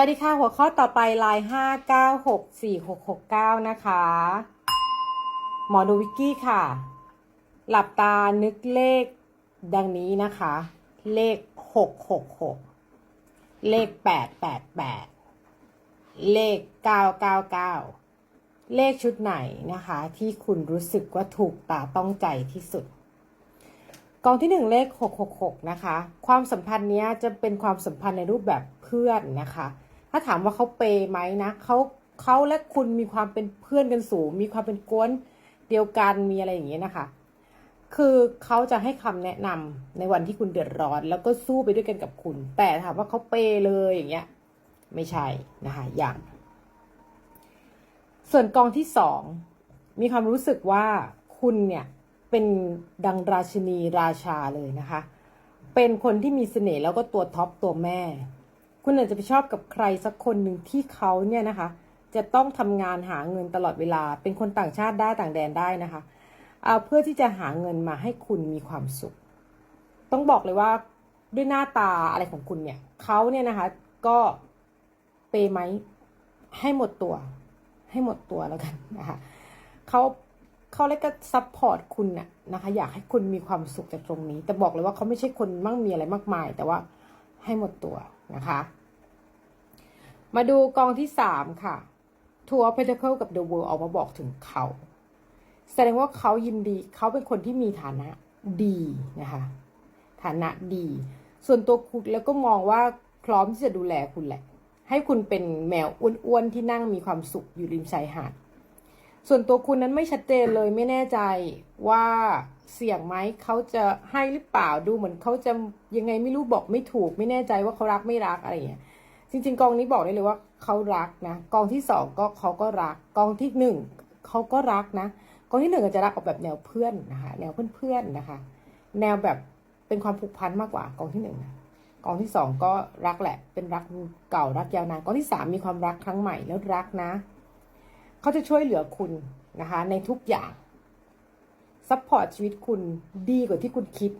วัสดีค่ะ หัวข้อต่อไปลายห้าเก้าหกสี่หกหกเก้านะคะ หมอดูวิกกี้ค่ะ หลับตานึกเลขดังนี้นะคะ เลขหกหกหกเลขแปดแปดแปดเลขเก้าเก้าเก้าเลขชุดไหนนะคะ ที่คุณรู้สึกว่าถูกตาต้องใจที่สุด กองที่หนึ่งเลขหกหกหกนะคะ ความสัมพันธ์เนี้ยจะเป็นความสัมพันธ์ในรูปแบบเพื่อนนะคะ ถ้าถามว่าเขาเปย์ไหมนะเขาเขาและคุณมีความเป็นเพื่อนกันสูง มีความเป็นกวนเดียวกันมีอะไรอย่างเงี้ยนะคะ คือเขาจะให้คำแนะนำในวันที่คุณเดือดร้อน แล้วก็สู้ไปด้วยกันกับคุณ แต่ถามว่าเขาเปย์เลยอย่างเงี้ย ไม่ใช่นะคะอย่าง ส่วนกองที่สองมีความรู้สึกว่าคุณเนี่ยเป็นดังราชินีราชาเลยนะคะ เป็นคนที่มีเสน่ห์แล้วก็ตัวท็อปตัวแม่ คุณอาจจะไปชอบกับใครสักคนหนึ่งที่เขาเนี่ยนะคะ จะต้องทำงานหาเงินตลอดเวลา เป็นคนต่างชาติได้ต่างแดนได้นะคะเเพื่อที่จะหาเงินมาให้คุณมีความสุข ต้องบอกเลยว่าด้วยหน้าตาอะไรของคุณเนี่ยเขาเนี่ยนะคะก็เปย์ไหมให้หมดตัว ให้หมดตัวแล้วกันนะคะเขาเขาเลยก็ซัพพอร์ตคุณน่ะนะคะ อยากให้คุณมีความสุขจากตรงนี้ แต่บอกเลยว่าเขาไม่ใช่คนมั่งมีอะไรมากมาย แต่ว่าให้หมดตัวนะคะ มาดูกองที่สามค่ะทัวร์เพเทเคิลกับเดอะเวิลออกมาบอกถึงเขา แสดงว่าเขายินดีเขาเป็นคนที่มีฐานะดีนะคะฐานะดี ส่วนตัวคุณแล้วก็มองว่าพร้อมที่จะดูแลคุณแหละ ให้คุณเป็นแมวอ้วนๆที่นั่งมีความสุขอยู่ริมชายหาดส่วนตัวคุณนั้นไม่ชัดเจนเลยไม่แน่ใจว่าเสี่ยงไหมเขาจะให้หรือเปล่าดูเหมือนเขาจะยังไงไม่รู้บอกไม่ถูก ไม่แน่ใจว่าเขารักไม่รักอะไรอย่างเงี้ย จริง ๆ กองนี้บอกได้เลยว่าเขารักนะ กองที่สองก็เขาก็รัก กองที่หนึ่งเขาก็รักนะ กองที่หนึ่งอาจจะรักออกแบบแนวเพื่อนนะคะ แนวเพื่อนๆนะคะ แนวแบบเป็นความผูกพันมากกว่ากองที่หนึ่งนะกองที่สองก็รักแหละ เป็นรักเก่ารักยาวนานกองที่สามมีความรักครั้งใหม่แล้วรักนะ เขาจะช่วยเหลือคุณนะคะ ในทุกอย่างซัพพอร์ตชีวิตคุณดีกว่าที่คุณคิด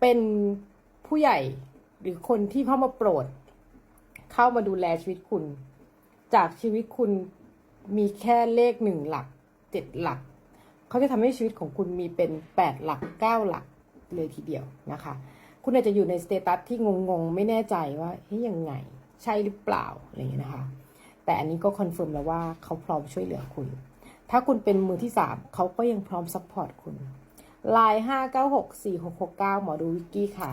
เป็นผู้ใหญ่หรือคนที่เข้ามาโปรด เข้ามาดูแลชีวิตคุณ จากชีวิตคุณมีแค่เลขหนึ่งหลักเจ็ดหลัก เขาจะทำให้ชีวิตของคุณมีเป็นแปดหลักเก้าหลักเลยทีเดียวนะคะ คุณอาจจะอยู่ในสเตตัสที่งงๆ ไม่แน่ใจว่าเฮ้ยยังไง ใช่หรือเปล่าอะไรอย่างเงี้ยนะคะ แต่อันนี้ก็คอนเฟิร์มแล้วว่าเขาพร้อมช่วยเหลือคุณ ถ้าคุณเป็นมือที่สามเขาก็ยังพร้อมซัพพอร์ตคุณไลน์ห้าเก้าหกสี่หกหกเก้าหมอดูวิกกี้ค่ะ